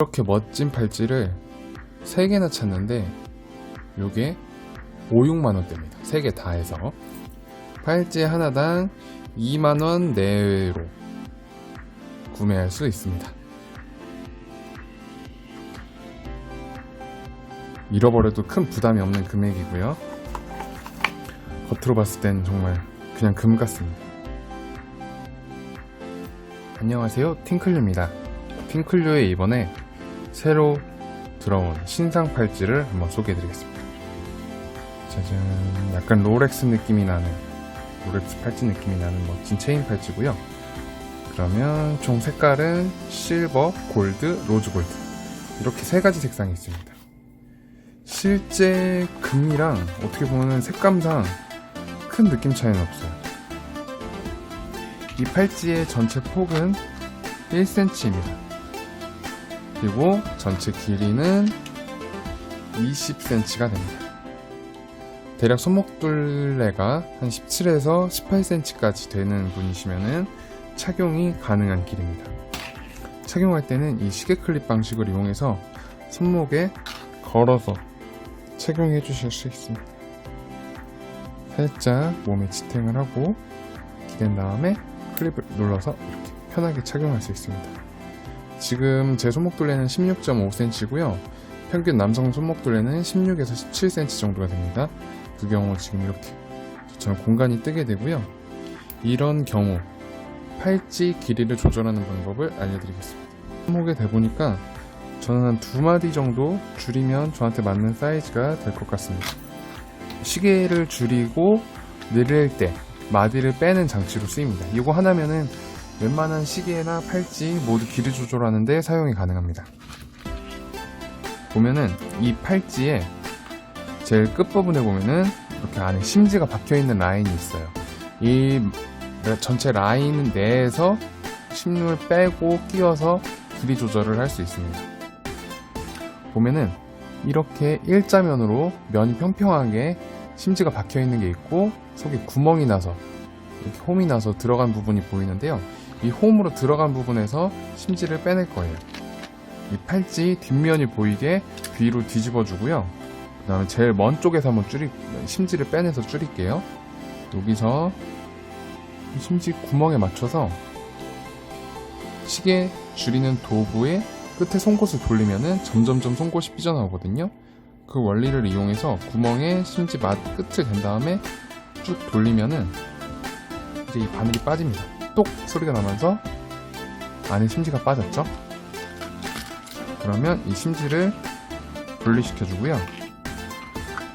이렇게 멋진 팔찌를 3개나 찾는데 요게 5, 6만원대입니다. 3개 다 해서 팔찌 하나당 2만원 내외로 구매할 수 있습니다. 잃어버려도 큰 부담이 없는 금액이고요. 겉으로 봤을 땐 정말 그냥 금 같습니다. 안녕하세요. 팅클류입니다. 팅클류에 이번에 새로 들어온 신상 팔찌를 한번 소개해드리겠습니다. 짜잔. 약간 롤렉스 느낌이 나는, 롤렉스 팔찌 느낌이 나는 멋진 체인 팔찌고요. 그러면 총 색깔은 실버, 골드, 로즈 골드. 이렇게 세 가지 색상이 있습니다. 실제 금이랑 어떻게 보면 색감상 큰 느낌 차이는 없어요. 이 팔찌의 전체 폭은 1cm입니다. 그리고 전체 길이는 20cm가 됩니다. 대략 손목둘레가 한 17에서 18cm까지 되는 분이시면은 착용이 가능한 길입니다. 착용할 때는 이 시계 클립 방식을 이용해서 손목에 걸어서 착용해 주실 수 있습니다. 살짝 몸에 지탱을 하고 기댄 다음에 클립을 눌러서 이렇게 편하게 착용할 수 있습니다. 지금 제 손목 둘레는 16.5cm고요. 평균 남성 손목 둘레는 16에서 17cm 정도가 됩니다. 그 경우 지금 이렇게 저처럼 공간이 뜨게 되고요. 이런 경우 팔찌 길이를 조절하는 방법을 알려드리겠습니다. 손목에 대보니까 저는 한 두 마디 정도 줄이면 저한테 맞는 사이즈가 될 것 같습니다. 시계를 줄이고 늘릴 때 마디를 빼는 장치로 쓰입니다. 이거 하나면은 웬만한 시계나 팔찌 모두 길이 조절하는데 사용이 가능합니다. 보면은 이 팔찌에 제일 끝부분에 보면은 이렇게 안에 심지가 박혀 있는 라인이 있어요. 이 전체 라인 내에서 심을 빼고 끼워서 길이 조절을 할 수 있습니다. 보면은 이렇게 일자면으로 면이 평평하게 심지가 박혀 있는 게 있고 속에 구멍이 나서 이렇게 홈이 나서 들어간 부분이 보이는데요. 이 홈으로 들어간 부분에서 심지를 빼낼 거예요. 이 팔찌 뒷면이 보이게 뒤로 뒤집어 주고요. 그 다음에 제일 먼 쪽에서 한번 줄이, 심지를 빼내서 줄일게요. 여기서 이 심지 구멍에 맞춰서 시계 줄이는 도구의 끝에 송곳을 돌리면은 점점점 송곳이 삐져나오거든요. 그 원리를 이용해서 구멍에 심지 맛 끝을 댄 다음에 쭉 돌리면은 이제 이 바늘이 빠집니다. 똑 소리가 나면서 안에 심지가 빠졌죠? 그러면 이 심지를 분리시켜 주고요.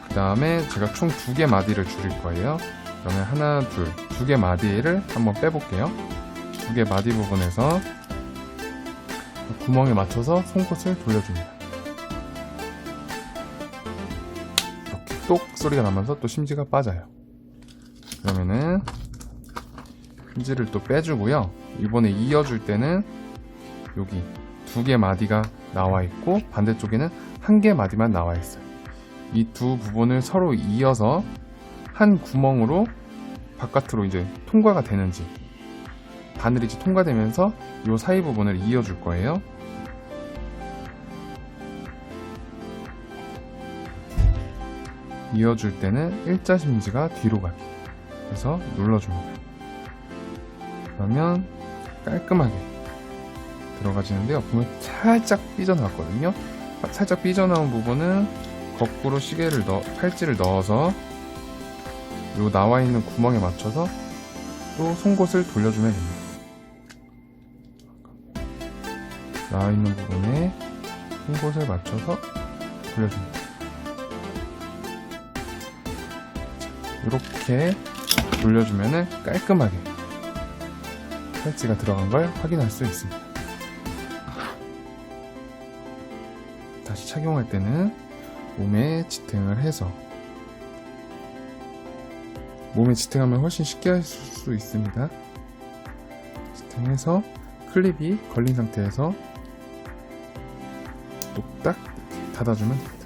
그 다음에 제가 총 두 개 마디를 줄일 거예요. 그러면 하나, 둘, 두 개 마디를 한번 빼볼게요. 두 개 마디 부분에서 구멍에 맞춰서 송곳을 돌려줍니다. 이렇게 똑 소리가 나면서 또 심지가 빠져요. 그러면은 심지를 또 빼주고요. 이번에 이어줄 때는 여기 두 개 마디가 나와 있고 반대쪽에는 한 개 마디만 나와 있어요. 이 두 부분을 서로 이어서 한 구멍으로 바깥으로 이제 통과가 되는지 바늘이 이제 통과되면서 이 사이 부분을 이어줄 거예요. 이어줄 때는 일자 심지가 뒤로 가게 해서 눌러줍니다. 그러면 깔끔하게 들어가지는데요. 보면 살짝 삐져나왔거든요. 살짝 삐져나온 부분은 거꾸로 시계를 넣어, 팔찌를 넣어서 요 나와 있는 구멍에 맞춰서 또 송곳을 돌려주면 됩니다. 나와 있는 부분에 송곳을 맞춰서 돌려줍니다. 이렇게 돌려주면은 깔끔하게 팔찌가 들어간 걸 확인할 수 있습니다. 다시 착용할 때는 몸에 지탱을 해서 몸에 지탱하면 훨씬 쉽게 할 수 있습니다. 지탱해서 클립이 걸린 상태에서 똑딱 닫아주면 됩니다.